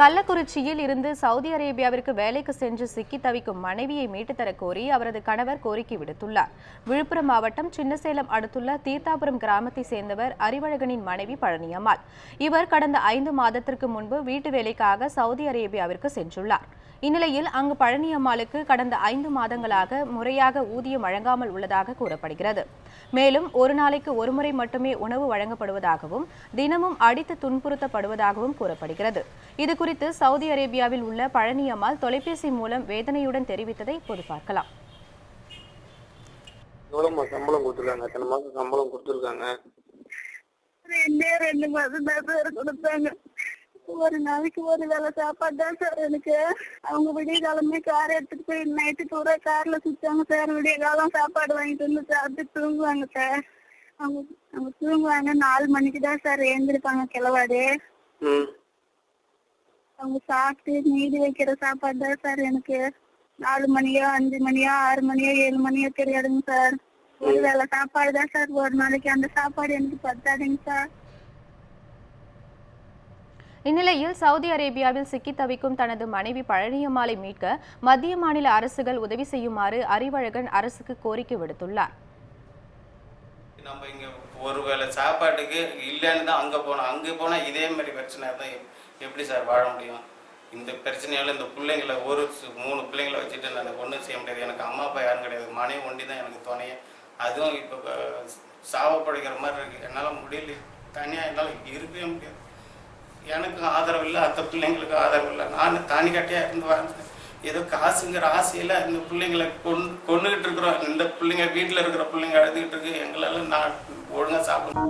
கள்ளக்குறிச்சியில் இருந்து சவுதி அரேபியாவிற்கு வேலைக்கு சென்று சிக்கி தவிக்கும் மனைவியை மீட்டுத் தரக் கோரி அவரது கணவர் கோரிக்கை விடுத்துள்ளார். விழுப்புரம் மாவட்டம் சின்னசேலம் அடுத்துள்ள தீர்த்தாபுரம் கிராமத்தை சேர்ந்தவர் அறிவழகனின் மனைவி பழனியம்மாள். இவர் கடந்த ஐந்து மாதத்திற்கு முன்பு வீட்டு வேலைக்காக சவுதி அரேபியாவிற்கு சென்றுள்ளார். இந்நிலையில் அங்கு பழனியம்மாளுக்கு கடந்த ஐந்து மாதங்களாக முறையாக ஊதியம் வழங்காமல் உள்ளதாக கூறப்படுகிறது. மேலும் ஒரு நாளைக்கு ஒருமுறை மட்டுமே உணவு வழங்கப்படுவதாகவும் தினமும் அடித்து துன்புறுத்தப்படுவதாகவும் கூறப்படுகிறது. இதுகுறித்து சவுதி அரேபியாவில் உள்ள பழனியம்மாள் தொலைபேசி மூலம் வேதனையுடன் தெரிவித்ததை இப்போது பார்க்கலாம். எவ்வளோம்மா சம்பளம் கொடுத்துருக்காங்க? எத்தனை மாதம் சம்பளம் கொடுத்துருக்காங்க? ரெண்டே ரெண்டு மாதம் தான் சார் கொடுத்தாங்க. ஒரு நாளைக்கு ஒரு வேளை சாப்பாடு தான் சார் எனக்கு. அவங்க விடிய காலமே கார் எடுத்துட்டு போய் நைட்டு பூரா கார்ல சுத்தாங்க சார். விடிய காலம் சாப்பாடு வாங்கிட்டு வந்து சாப்பிட்டு தூங்குவாங்க சார். அவங்க அவங்க தூங்குவாங்க. நாலு மணிக்கு தான் சார் எழுந்திருப்பாங்க கிளவாடு. அவங்க சாப்பிட்டு நீதி வைக்கிற சாப்பாடு தான் சார் எனக்கு. நாலு மணியோ அஞ்சு மணியோ ஆறு மணியோ ஏழு மணியோ தெரியாதுங்க சார். ஒரு வேளை சாப்பாடு தான் சார். ஒரு நாளைக்கு அந்த சாப்பாடு எனக்கு பத்தாதுங்க சார். இந்நிலையில் சவுதி அரேபியாவில் சிக்கி தவிக்கும் தனது மனைவி பழனியம்மாளை மீட்க மத்திய மாநில அரசுகள் உதவி செய்யுமாறு அறிவழகன் அரசுக்கு கோரிக்கை விடுத்துள்ளார். நம்ம இங்கே ஒருவேளை சாப்பாட்டுக்கு இல்லைன்னு தான் அங்கே போனோம் அங்கே போனால் இதே மாதிரி பிரச்சனை தான் எப்படி சார் வாழ முடியும்? இந்த பிரச்சனையால இந்த பிள்ளைங்களை ஒரு மூணு பிள்ளைங்களை வச்சுட்டு நான் ஒன்றும் செய்ய முடியாது. எனக்கு அம்மா அப்பா யாரும் கிடையாது. மனைவி ஒண்டி தான் எனக்கு துணையே. அதுவும் இப்போ சாவப்படுகிற மாதிரி இருக்கு. என்னால் முடியல. தனியாக என்னால் இருக்கவே முடியாது. எனக்கு ஆதரவு இல்லை அந்த பிள்ளைங்களுக்கு ஆதரவு இல்லை நான் தானிக்காட்டியாக கட்டியாக இருந்து வாழ்ந்தேன் ஏதோ காசுங்கிற ஆசையில் இந்த பிள்ளைங்களை கொண்டு கொண்டுகிட்டு இருக்கிறோம். இந்த பிள்ளைங்க வீட்டில் இருக்கிற பிள்ளைங்க அழுதுகிட்டு இருக்கு. எங்களால் நான் ஒழுங்காக சாப்பிட